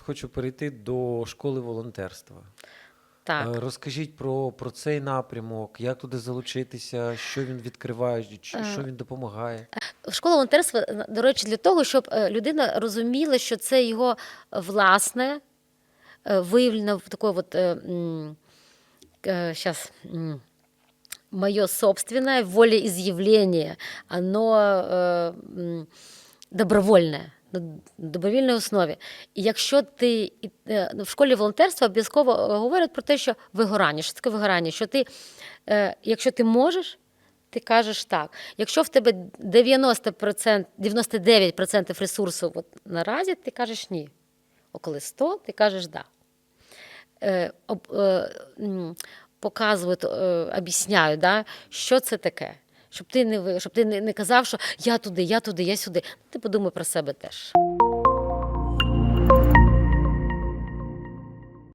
хочу перейти до школи волонтерства. Так. Е, Розкажіть про, про цей напрямок, як туди залучитися, що він відкриває, що Е, він допомагає. Школа волонтерства, е, до речі, для того, щоб е, людина розуміла, що це його власне, е, виявлено в такой вот, сейчас, мое собственное волеизъявление, оно е, м, добровольне. На добровільній основі. І якщо ти е, в школі волонтерства обов'язково е, говорять про те, що вигорання, що таке вигорання, що ти, е, якщо ти можеш, ти кажеш так. Якщо в тебе 90%, 99% ресурсу от наразі, ти кажеш ні. А коли 100, ти кажеш да. Е, об, е, показують, е, об'ясняють, да, що це таке. Щоб ти не щоб ти не, казав, що я туди, я туди, я сюди. Ти подумай про себе теж.